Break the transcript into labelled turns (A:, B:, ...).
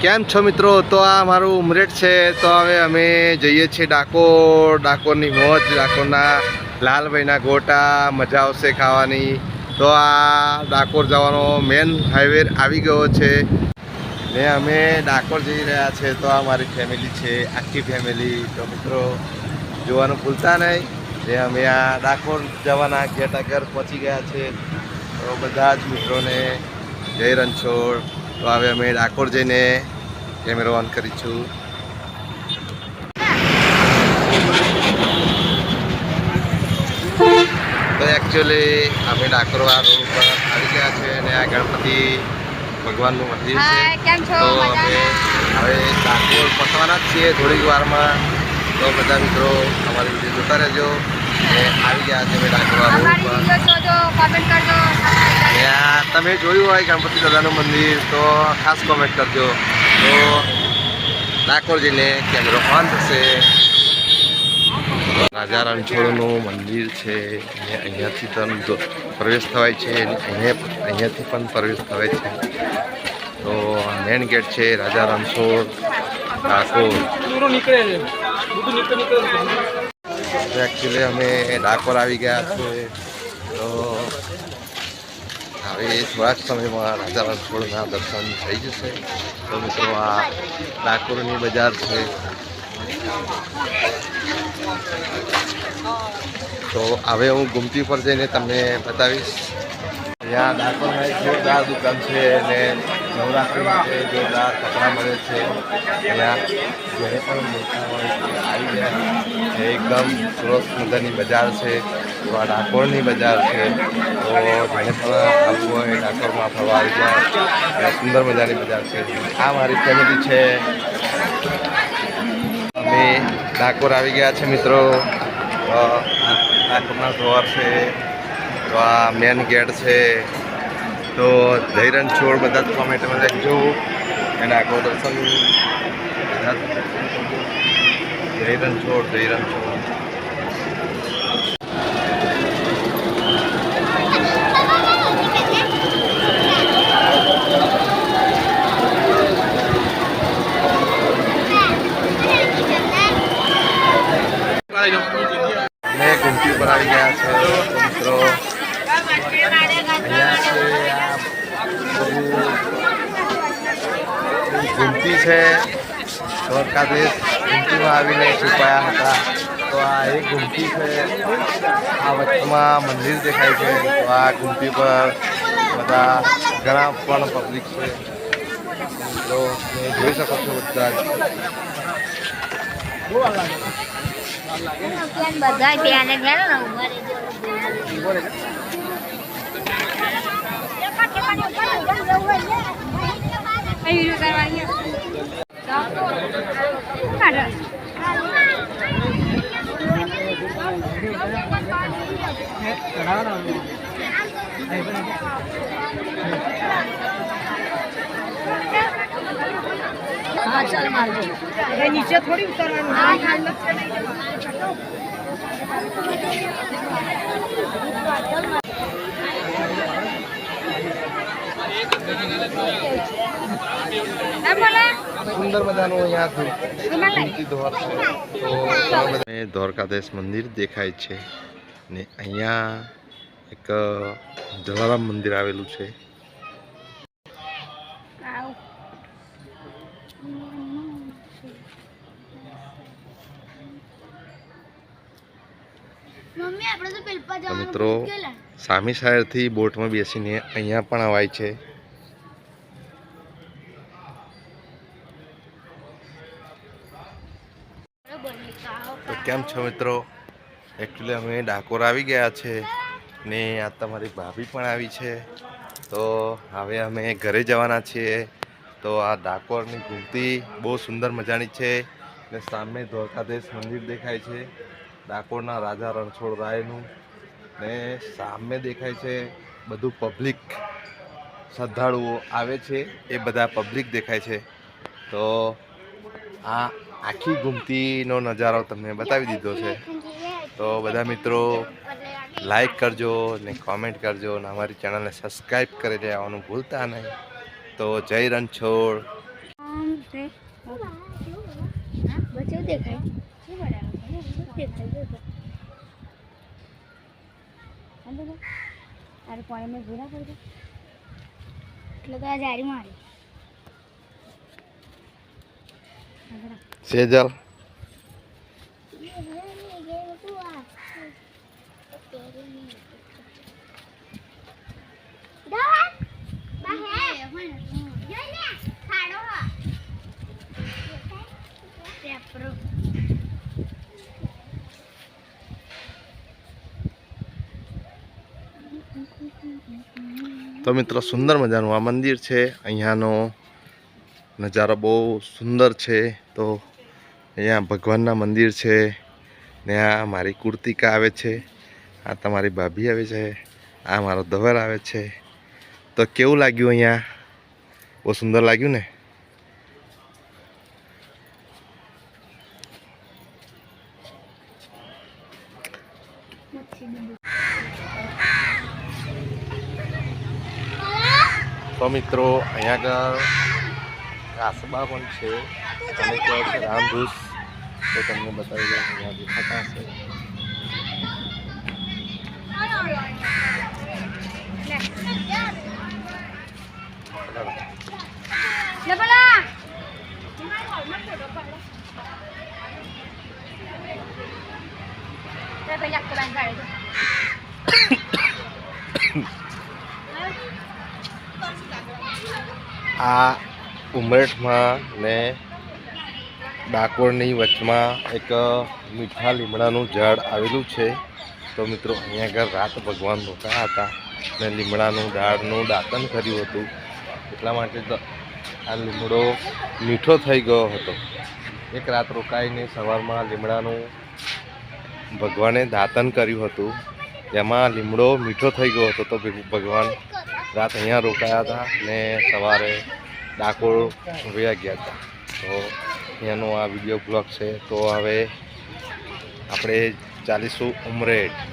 A: કેમ છો મિત્રો? તો આ મારું ઉમરેટ છે. તો હવે અમે જઈએ છીએ ડાકોર. ડાકોરની મોજ, ડાકોરના લાલભાઈના ગોટા, મજા આવશે ખાવાની. તો આ ડાકોર જવાનો મેન હાઈવે આવી ગયો છે. ને અમે ડાકોર જઈ રહ્યા છે. તો આ મારી ફેમિલી છે, આખી ફેમિલી તો મિત્રો, જોવાનું ભૂલતા નહીં. ને અમે આ ડાકોર જવાના ગેટ આગળ પહોંચી ગયા છે. તો બધા જ મિત્રોને જય રણછોડ. તો હવે અમે ડાકોર જઈને કેમેરો ઓન કરીશું. તો એકચ્યુઅલી અમે ડાકોરવા રોડ ઉપર આવી ગયા છે અને આ ગણપતિ ભગવાનનું મંદિર છે. તો અમે હવે ડાકોર પહોંચવાના જ છીએ થોડીક વારમાં. તો બધા મિત્રો અમારી વીડિયો જોતા રહેજો. અને આવી ગયા છે અમે ડાકોરવા રોડ ઉપર
B: કોમેન્ટ કરજો.
A: તમે જોયું હોય ગણપતિ દાદાનું મંદિર, તો ખાસ કોમેન્ટ કરજો. તો ડાકોરજીને કેમેરો ઓન થશે. રાજા રણછોડનું મંદિર છે અહીંયાથી પણ પ્રવેશ થવાય છે અહીંયા, અહીંયાથી પણ પ્રવેશ થવાય છે. તો મેન ગેટ છે રાજા રણછોડ, ડાકોર.
C: નીકળે
A: એકચ્યુઅલી અમે ડાકોર આવી ગયા છે તો હવે થોડાક સમયમાં રાજા રણછોડના દર્શન થઈ જશે. તો મિત્રો, આ ડાકોરની બજાર છે. તો હવે હું ગુમતી પર જઈને તમને બતાવીશ. અહીંયા ડાકોરમાં એક જોરદાર દુકાન છે અને નવરાત્રિ માટે જોરદાર કપડાં મળે છે અહીંયા જ્યારે પણ મોટા હોય આવી ગયા એ એકદમ સરસ મજાની બજાર છે તો આ ડાકોરની બજાર છે. તો જેને પણ આવવું હોય ડાકોરમાં ફરવા આવી જાય. સુંદર મજાની બજાર છે. આ મારી ફેમિલી છે. અમે ડાકોર આવી ગયા છે, મિત્રો. ડાકોરના ધોર છે. તો આ મેન ગેટ છે. તો ધૈરન છોડ બધા જ કોમેન્ટમાં લખજો. અને આગળ દર્શન ધૈરન છોડ ધૈરન છોડ અમે ગુમતી પર આવી ગયા છે તો મિત્રો અહીંયા છે આ બધું ગુમતી છે. દ્વારકાધીશ ગુમતીમાં આવીને છુપાયા હતા. તો આ એક ગુમતી છે. આ વચમાં મંદિર દેખાય છે. તો આ ગુમતી પર બધા ઘણા પણ પબ્લિક છે. તો તમે જોઈ શકો છો બધા
B: બધા ત્યાં ધ્યાને ને ઊભા રહેજો. અહીં વીડિયો એ નીચે થોડી ઉતરવાનું હા
A: સુંદર મજાનું અહીંયા છે. દ્વારકાધીશ મંદિર દેખાય છે. ને અહીંયા એક જલારામ મંદિર આવેલું છે.
B: આવ.
D: મમ્મી આપણે તો પેલપા
A: તો
D: જવાનું
A: મિત્રો. સામી શાયરથી બોટમાં બેસીને અહીંયા પણ અવાય છે
D: બરોબર ને કાવ
A: તો કેમ છો મિત્રો? એકચ્યુઅલી અમે ડાકોર આવી ગયા છે ને આ તમારી ભાભી પણ આવી છે. તો હવે અમે ઘરે જવાના છીએ. તો આ ડાકોરની ઘૂમતી બહુ સુંદર મજાની છે ને સામે દ્વારકાધીશ મંદિર દેખાય છે. ડાકોરના રાજા રણછોડ રાયનું ને સામે દેખાય છે બધું પબ્લિક શ્રદ્ધાળુઓ આવે છે. એ બધા પબ્લિક દેખાય છે. તો આ આખી ગુમતીનો નજારો તમને બતાવી દીધો છે તો બધા મિત્રો લાઈક કરજો ને કોમેન્ટ કરજો ને અમારી ચેનલને સબસ્ક્રાઈબ કરી લેવાનું ભૂલતા નહીં તો જય રણછોડ.
D: અરે એટલે તો જારી મારી.
A: સેજલ તો મિત્રો સુંદર મજાનું આ મંદિર છે. અહીંયાનો નજારો બહુ સુંદર છે. તો અહીંયા ભગવાનના મંદિર છે, ને આ મારી કુર્તિકા આવે છે, આ તમારી ભાભી આવે છે, આ મારો ધવર આવે છે. તો કેવું લાગ્યું અહીંયા? બહુ સુંદર લાગ્યું ને? તો મિત્રો, અહીંયા આગળ કાસબા પણ છે અને કહેવાય છે રામધૂસ તો તમને બતાવી દઉં અહીંયા દેખાતા હશે
D: લે બોલા તે પેલા કલાન કાઢે
A: આ ઉમરેઠમાં ને ડાકોરની વચમાં એક મીઠા લીમડાનું ઝાડ આવેલું છે. તો મિત્રો, અહીંયા આગળ રાત ભગવાન રોકાયા હતા ને લીમડાનું ઝાડનું દાતન કર્યું હતું. એટલા માટે આ લીમડો મીઠો થઈ ગયો હતો. એક રાત રોકાઈને સવારમાં લીમડાનું ભગવાને દાતન કર્યું હતું. જેમાં લીમડો મીઠો થઈ ગયો હતો. તો ભગવાન રાત અહીંયા રોકાયા હતા ને સવારે ડાકોર વયા ગયા હતા. તો એનો આ વીડિયો બ્લોગ છે. તો હવે આપણે ચાલીશું ઉમરેઠ.